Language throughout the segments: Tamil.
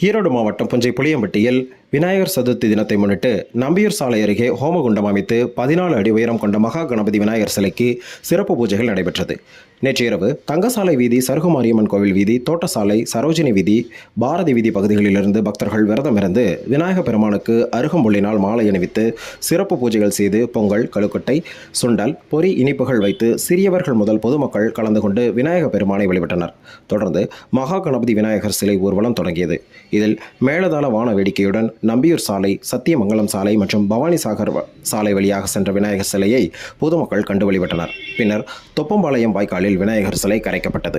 ஈரோடு மாவட்டம் புஞ்சை புளியம்பட்டியில் விநாயகர் சதுர்த்தி தினத்தை முன்னிட்டு நம்பியூர் சாலை அருகே ஹோமகுண்டம் அமைத்து பதினாலு அடி உயரம் கொண்ட மகா கணபதி விநாயகர் சிலைக்கு சிறப்பு பூஜைகள் நடைபெற்றது. நேற்று இரவு தங்கசாலை வீதி சருகுமாரியம்மன் கோவில் வீதி தோட்டசாலை சரோஜினி வீதி பாரதி வீதி பகுதிகளிலிருந்து பக்தர்கள் விரதம் இருந்து விநாயக பெருமானுக்கு அருகம்புள்ளினால் மாலை அணிவித்து சிறப்பு பூஜைகள் செய்து பொங்கல் கழுக்கொட்டை சுண்டல் பொறி இனிப்புகள் வைத்து சிறியவர்கள் முதல் பொதுமக்கள் கலந்து கொண்டு விநாயக பெருமானை வழிபட்டனர். தொடர்ந்து மகா கணபதி விநாயகர் சிலை ஊர்வலம் தொடங்கியது. இதில் மேலதாள வான வேடிக்கையுடன் நம்பியூர் சாலை சத்தியமங்கலம் சாலை மற்றும் பவானி சாகர் சாலை வழியாக சென்ற விநாயகர் சிலையை பொதுமக்கள் கண்டு வழிபட்டனர். பின்னர் தொப்பம்பாளையம் வாய்க்காலில் விநாயகர் சிலை கரைக்கப்பட்டது.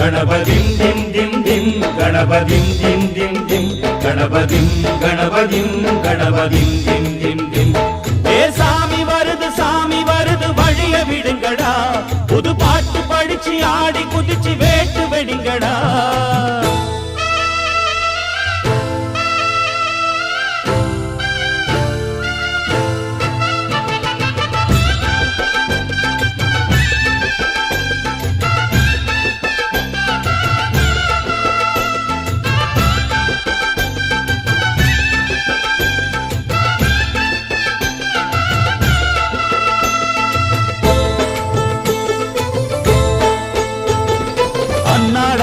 கணபதிம் திம் திம் திம் கணபதிம் திம் திம் திம் கணபதிம் கணபதிம் கணபதிம் திம் திம் திம். ஏ சாமி வருது சாமி வருது வழிய விடுங்கடா.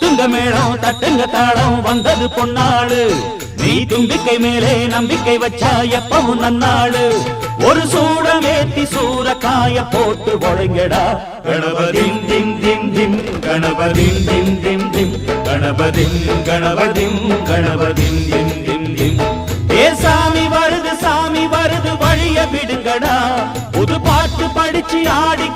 கொட்டுங்க மேளம் தட்டுங்க தாளம் வந்தது பொன்னாளு. நீ தும்பிக்கை மேலே நம்பிக்கை வச்சா எப்பவும் நன்னாளு. ஒரு சூடம் ஏத்தி சூறக்காய போட்டு ஒழுங்கடா. கணபதிம் திம் திம் திம் கணபதிம் திம் திம் திம். கணபதிம் கணபதிம் கணபதிம் திம் திம் திம். ஏ சாமி வருது சாமி வருது வழிய விடுங்கடா. புது பாட்டு படிச்சு ஆடி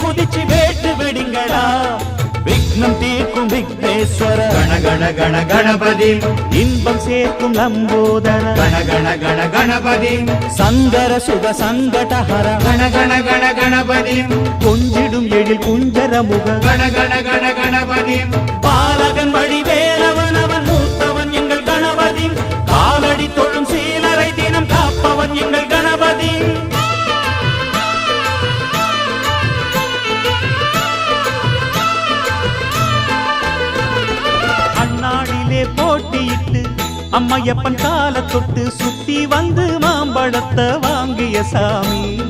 லம்போதர கண கண கண கணபதி. இன்பம் சேர்க்கும் லம்போதர கண கண கண கணபதி. சங்கர சுக சங்கடஹர. கண கண கண கணபதி. கொஞ்சிடும் எழில் குஞ்சர முக கண கண கணபதி. பாலகன் வழி போட்டியிட்டு அம்மையப்பன் காலத்தொட்டு சுத்தி வந்து மாம்பழத்தை வாங்கிய சாமி.